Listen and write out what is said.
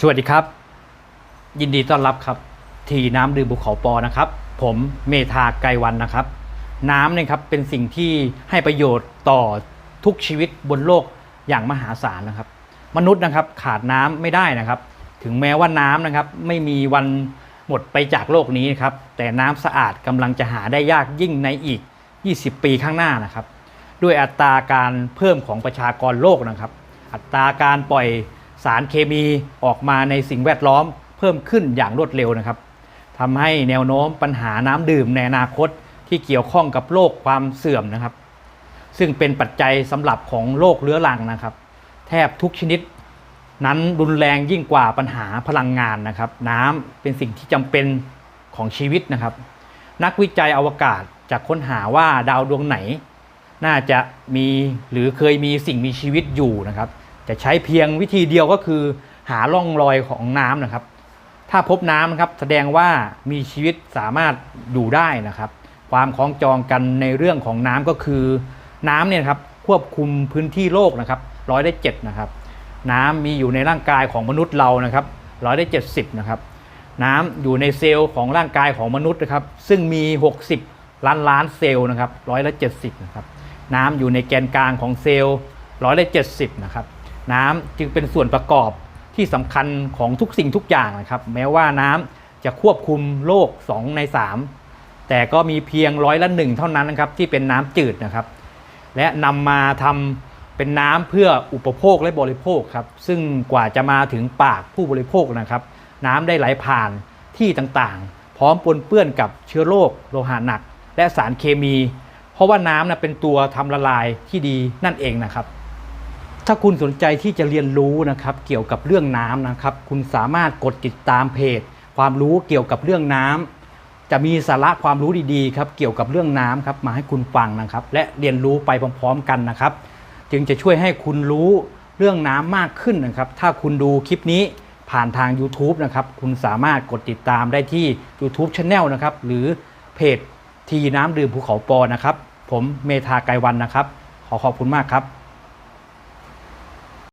สวัสดีครับ ยินดีต้อนรับครับ ทีน้ำดื่มภูเขาปอนะครับ ผมเมธาไกรวันนะครับ น้ำเนี่ยครับเป็นสิ่งที่ให้ประโยชน์ต่อทุกชีวิตบนโลกอย่างมหาศาลนะครับ มนุษย์นะครับขาดน้ำไม่ได้นะครับ ถึงแม้ว่าน้ำนะครับไม่มีวันหมดไปจากโลกนี้นะครับ แต่น้ำสะอาดกำลังจะหาได้ยากยิ่งในอีก 20 ปีข้างหน้านะครับ ด้วยอัตราการเพิ่มของประชากรโลกนะครับ อัตราการปล่อย สารเคมีออกมาในสิ่งแวดล้อมเพิ่มขึ้นอย่างรวดเร็วนะครับทำให้แนวโน้มปัญหาน้ำดื่มในอนาคตที่เกี่ยวข้องกับโรคความเสื่อมนะครับ ซึ่งเป็นปัจจัยสำหรับของโรคเรื้อรังนะครับ แทบทุกชนิดนั้นรุนแรงยิ่งกว่าปัญหาพลังงานนะครับ น้ำเป็นสิ่งที่จำเป็นของชีวิตนะครับ นักวิจัยอวกาศจะค้นหาว่าดาวดวงไหน น่าจะมีหรือเคยมีสิ่งมีชีวิตอยู่นะครับ จะใช้เพียงวิธีเดียวก็คือ หาร่องรอยของน้ำนะครับ ถ้าพบน้ำนะครับแสดงว่ามีชีวิตสามารถอยู่ได้นะครับ ความคล้องจองกันในเรื่องของน้ำก็คือ น้ำเนี่ยครับควบคุมพื้นที่โลกนะครับร้อยได้เจ็ดนะครับ น้ำมีอยู่ในร่างกายของมนุษย์เรานะครับร้อยได้เจ็ดสิบนะครับน้ำอยู่ในเซลล์ของร่างกายของมนุษย์นะครับซึ่งมี 60 ล้านล้านเซลล์นะครับร้อยละ70นะครับน้ำอยู่ในแกนกลางของเซลล์ร้อยละ70นะครับ น้ำจึงเป็นส่วนประกอบที่สำคัญของทุกสิ่งทุกอย่างนะครับ แม้ว่าน้ำจะควบคุมโลก 2 ใน 3 แต่ก็มีเพียงร้อยละหนึ่งเท่านั้นนะครับที่เป็นน้ำจืดนะครับ และนำมาทำเป็นน้ำเพื่ออุปโภคและบริโภคครับ ซึ่งกว่าจะมาถึงปากผู้บริโภคนะครับ น้ำได้ไหลผ่านที่ต่างๆ พร้อมปนเปื้อนกับเชื้อโรคโลหะหนัก และสารเคมี เพราะว่าน้ำนะเป็นตัวทำละลายที่ดีนั่นเองนะครับ ถ้าคุณสนใจที่จะเรียนรู้นะครับเกี่ยวกับเรื่องน้ำนะครับ คุณสามารถกดติดตามเพจ ความรู้เกี่ยวกับเรื่องน้ำจะมีสาระความรู้ดีๆครับเกี่ยวกับเรื่องน้ำครับมาให้คุณฟังนะครับ และเรียนรู้ไปพร้อมๆกันนะครับ จึงจะช่วยให้คุณรู้เรื่องน้ำมากขึ้นนะครับ ถ้าคุณดูคลิปนี้ผ่านทาง YouTube นะครับ คุณสามารถกดติดตามได้ที่ YouTube Channel นะครับ หรือเพจทีน้ำดื่มภูเขาปอนะครับ ผมเมธาไกวันนะครับ ขอขอบคุณมากครับ